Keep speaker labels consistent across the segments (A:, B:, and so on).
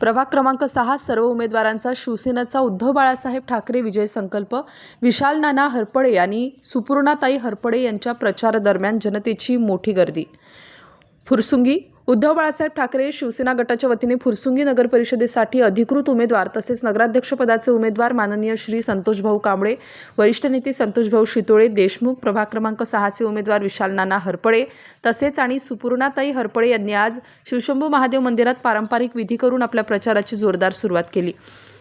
A: प्रभाग क्रमांक सहा सर्व उमेदवारांचा शिवसेनेचा उद्धव बाळासाहेब ठाकरे विजय संकल्प विशाल नाना हरपडे आणि सुपूर्णाताई हरपडे यांच्या प्रचारादरम्यान जनतेची मोठी गर्दी. फुरसुंगी उद्धव बाळासाहेब ठाकरे शिवसेना गटाच्या वतीने फुरसुंगी नगर परिषदेसाठी अधिकृत उमेदवार तसेच नगराध्यक्षपदाचे उमेदवार माननीय श्री संतोषभाऊ कांबळे वरिष्ठ नेते संतोषभाऊ शितोळे देशमुख प्रभाग क्रमांक सहाचे उमेदवार विशाल नाना हरपळे तसेच आणि सुपूर्णाताई हरपळे यांनी आज शिवशंभू महादेव मंदिरात पारंपरिक विधी करून आपल्या प्रचाराची जोरदार सुरुवात केली.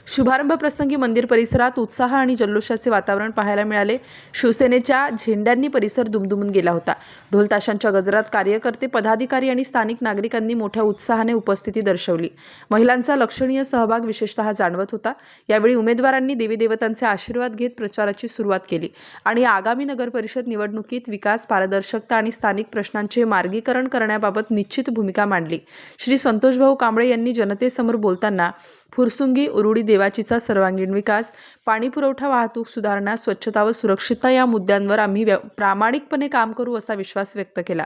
A: शुभारंभ प्रसंगी मंदिर परिसरात उत्साह आणि जल्लोषाचे वातावरण पाहायला मिळाले. शिवसेनेच्या झेंड्यांनी परिसर दुमदुमून गेला होता. ढोलताशांच्या गजरात कार्यकर्ते पदाधिकारी आणि स्थानिक नागरिकांनी मोठ्या उत्साहाने उपस्थिती दर्शवली. महिलांचा लक्षणीय सहभाग विशेषतः जाणवत होता. यावेळी उमेदवारांनी देवीदेवतांचे आशीर्वाद घेत प्रचाराची सुरुवात केली आणि आगामी नगरपरिषद निवडणुकीत विकास पारदर्शकता आणि स्थानिक प्रश्नांचे मार्गीकरण करण्याबाबत निश्चित भूमिका मांडली. श्री संतोषभाऊ कांबळे यांनी जनतेसमोर बोलताना फुरसुंगी उरुडी देवाचीचा सर्वांगीण विकास पाणी पुरवठा वाहतूक सुधारणा स्वच्छता व सुरक्षितता या मुद्द्यांवर आम्ही प्रामाणिकपणे काम करू असा विश्वास व्यक्त केला.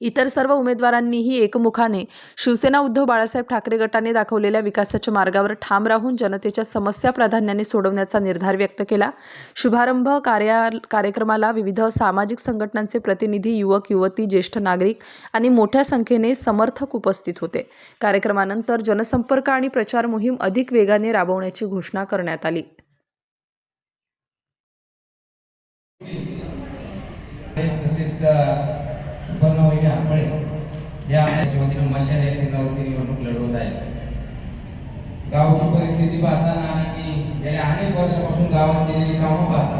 A: इतर सर्व उमेदवारांनीही एकमुखाने शिवसेना उद्धव बाळासाहेब ठाकरे गटाने दाखवलेल्या विकासाच्या मार्गावर ठाम राहून जनतेच्या समस्या प्राधान्याने सोडवण्याचा निर्धार व्यक्त केला. शुभारंभ कार्या कार्यक्रमाला विविध सामाजिक संघटनांचे प्रतिनिधी युवक युवती ज्येष्ठ नागरिक आणि मोठ्या संख्येने समर्थक उपस्थित होते. कार्यक्रमानंतर जनसंपर्क आणि प्रचार मोहीम अधिक वेगाने राबवण्याची घोषणा करण्यात आली.
B: तसेच सुपर्णवहिनी आंबळे या आमच्या वतीने मशाल या चिन्हावरती निवडणूक लढवत आहे. गावची परिस्थिती पाहताना आणि गेल्या अनेक वर्षापासून गावात केलेली कामं पाहता.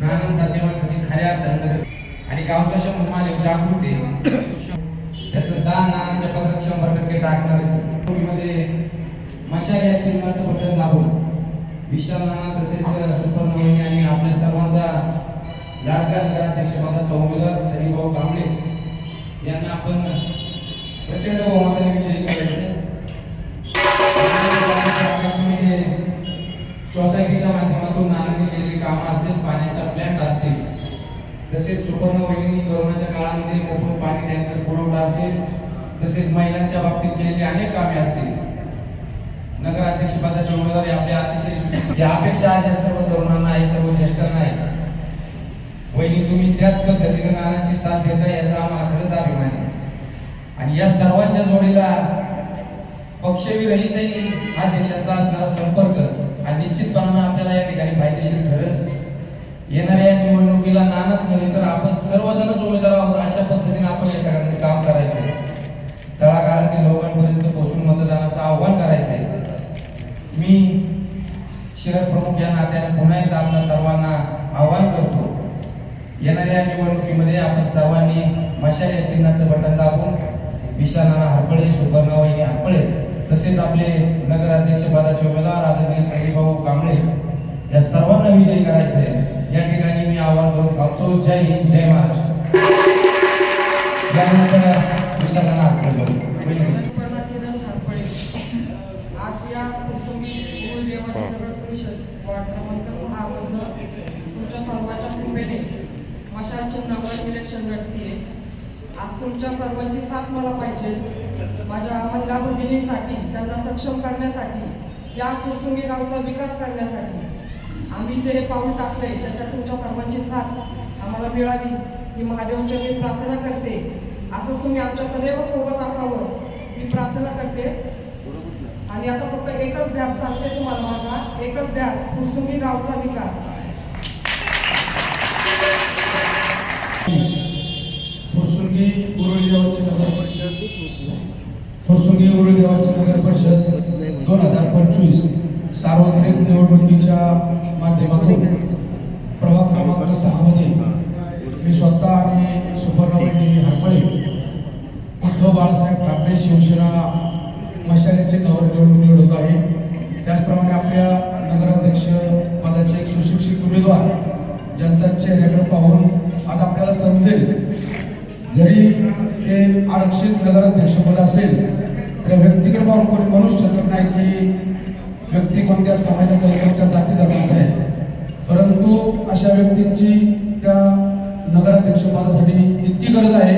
B: नानांसारख्या माणसाची खऱ्या अर्थाने आणि गावचा शंभर माझे जागृती त्याचं जाण नानांच्या पत्रात शंभर टक्के टाकणारच मध्ये मशाल या चिन्हाचं बटन दाबून विशाल नाना तसेच सुपर्ण आणि आपल्या सर्वांचा लाडका नगराध्यक्षपदाचा उमेदवार सरीभाऊ कांबळे यांना आपण प्रचंड बहुमताने विजयी करायचे म्हणजे सोसायटीच्या माध्यमातून नानांनी केलेली कामं असतील पाण्याचा प्लॅन्ट असतील तसेच सुपर्णवहिनी कोरोनाच्या काळामध्ये मोफत पाणी टँकर पुरवठा असेल तसेच महिलांच्या बाबतीत केलेली अनेक कामे असतील. नगराध्यक्षपदाचे उमेदवारी आपल्या अतिशय या अपेक्षा आहे सर्व तरुणांना आहे सर्व ज्येष्ठांना आहे वहिनी तुम्ही त्याच पद्धतीने नानांची साथ देता याचा आम्हाला खरंच अभिमान आहे. आणि या सर्वांच्या जोडीला पक्षविरहितही हा देशाचा असणारा संपर्क हा निश्चितपणानं आपल्याला या ठिकाणी फायदेशीर ठरत येणाऱ्या या निवडणुकीला नानाच नव्हे तर आपण सर्वजणच उमेदवार आहोत अशा पद्धतीने आपण या सगळ्यांनी काम करायचंय. तळागाळातील लोकांपर्यंत पोहोचून मतदानाचं आव्हान करायचंय. मी शहर प्रमुख या नात्याने पुन्हा एकदा आपल्या सर्वांना येणाऱ्या निवडणुकीमध्ये आपण सर्वांनी मशाल या चिन्हाचं बटन दाबून विशानाना हरपळे सुपर्णावहिनी हरपळे तसेच आपले नगराध्यक्ष पदाचे उमेदवार आदरणीय संजयभाऊ कांबळे या सर्वांना विजयी करायचे आहे. या ठिकाणी मी आवाहन करून थांबतो. जय हिंद जय महाराष्ट्र. यानंतर विशालाना हरपळे बोलू.
C: वार्ड क्रमांक सहा मधनं तुमच्या सर्वांच्या कृपेने मशाल चिन्हावर इलेक्शन लढतीये आज तुमच्या सर्वांची साथ मला पाहिजे. माझ्या महिला भगिनींसाठी त्यांना सक्षम करण्यासाठी या कुसुंगी गावचा विकास करण्यासाठी. आम्ही जे हे पाऊल टाकले त्याच्यात तुमच्या सर्वांची साथ आम्हाला मिळावी. ही महादेवच्या मी प्रार्थना करते. असंच तुम्ही आमच्या सदैव सोबत असावं. ही प्रार्थना करते. आणि आता फक्त एकच ध्यास सांगते तुम्हाला माझा. एकच ध्यास कुसुंगी गावचा विकास.
D: फुरसुंगी उरुळी देवाची नगर परिषद. फुरसुंगी उरुळी देवाची नगर परिषद दोन हजार पंचवीस सार्वत्रिक निवडणुकीच्या माध्यमातून प्रभाग क्रमांक सहामध्ये मी स्वतः आणि सुपर्णवहिनी हरपळे उद्धव बाळासाहेब ठाकरे शिवसेना मशालीचे नवर निवडणूक लढवत आहे त्याचप्रमाणे आपल्या नगराध्यक्ष पदाचे एक सुशिक्षित उमेदवार ज्यांचा चेहऱ्याकडे पाहून आज आपल्याला समजेल जरी ते आरक्षित नगराध्यक्षपद असेल तर व्यक्तीकडे पाहून कोणी म्हणूच शकत नाही की व्यक्ती कोणत्या समाजाचा कोणत्या जाती धर्माचा आहे. परंतु अशा व्यक्तींची त्या नगराध्यक्षपदासाठी इतकी गरज आहे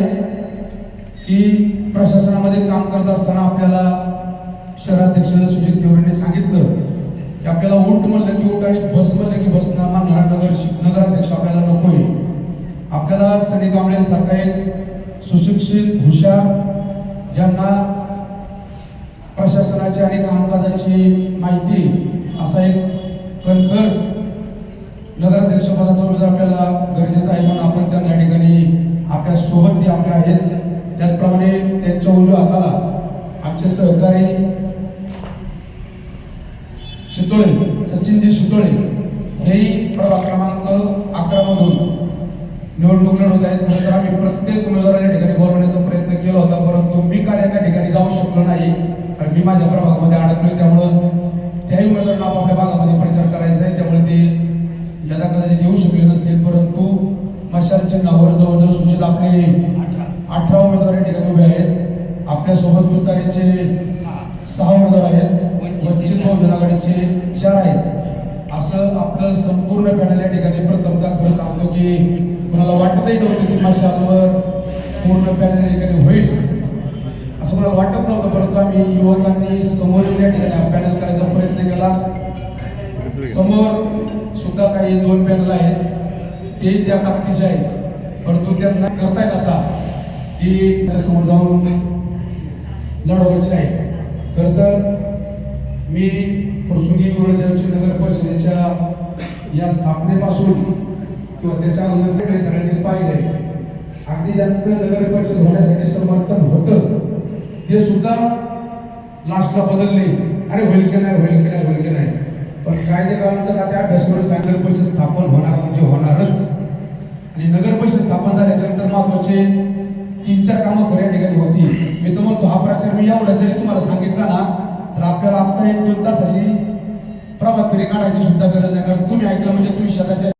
D: की प्रशासनामध्ये काम करत असताना आपल्याला शहराध्यक्ष सुजित देवरेने सांगितलं. की आपल्याला ऊट म्हणलं की ऊट आणि बस म्हणलं की बस मानणारा नगर नगराध्यक्ष आपल्याला नकोय. आपल्याला सनी कांबळेंसारखा एक सुशिक्षित हुशार ज्यांना प्रशासनाची आणि कामकाजाची माहिती असा एक कणखर नगराध्यक्षपदाचा उमेदवार आपल्याला गरजेचा आहे म्हणून आपण त्यांना या ठिकाणी आपल्यासोबत ते आपले आहेत त्याचप्रमाणे त्यांच्या उजव्या हाताला आमचे सहकारी शितोळे सचिनजी शितोळे हेही प्रभाग क्रमांक अकरा मधून निवडणूक लढवत आहेत. खरं तर आम्ही प्रत्येक उमेदवाराच्या ठिकाणी बोलवण्याचा प्रयत्न केला होता परंतु मी काल एका ठिकाणी जाऊ शकलो नाही कारण मी माझ्या प्रभागामध्ये अडकलोय. त्यामुळं त्याही उमेदवारांना आपापल्या भागामध्ये प्रचार करायचा आहे. त्यामुळे ते यदा कदाचित येऊ शकले नसतील परंतु मशाल चिन्हावर जवळजवळ सूचित आपले अठरा उमेदवार या ठिकाणी उभे आहेत. आपल्यासोबत तुतारीचे सहा उमेदवार आहेत. वंचित बहुजन आघाडीचे असं आपलं संपूर्ण पॅनल या ठिकाणी प्रथमतः खरं सांगतो की मला वाटतही नव्हतं की मशालवर पूर्ण पॅनल या ठिकाणी होईल. असं मला वाटत नव्हतं परंतु आम्ही युवकांनी समोर येऊन या ठिकाणी हा पॅनल करायचा प्रयत्न केला. समोर सुद्धा काही दोन पॅनल आहेत. तेही त्या ताकदीचे आहेत. परंतु त्यांना करतायत आता. की समोर जाऊन लढवायचे आहे. खरं तर मी प्रसंगी गुरुदेवची नगर परिषदेच्या या स्थापनेपासून किंवा त्याच्या अगोदर सगळ्यांनी पाहिले अगदी ज्यांचं नगर परिषद होण्यासाठी समर्थन होतं ते सुद्धा लास्टला बदलले. अरे होईल की नाही होईल की नाही होईल की नाही. पण कायदेकारांचा का त्या अभ्यास नगर परिषद स्थापन होणार म्हणजे होणारच. आणि नगर परिषद स्थापन झाल्याच्यानंतर महत्त्वाचे तीन चार कामं खऱ्या ठिकाणी होती मी तर म्हणतो हा प्रचार मी एवढा जरी तुम्हाला सांगितला ना तर आपल्याला आता एक दोन तासाची प्रभात फेरी काढायची सुद्धा गरज नाही. कारण तुम्ही ऐकलं म्हणजे तुम्ही शेताच्या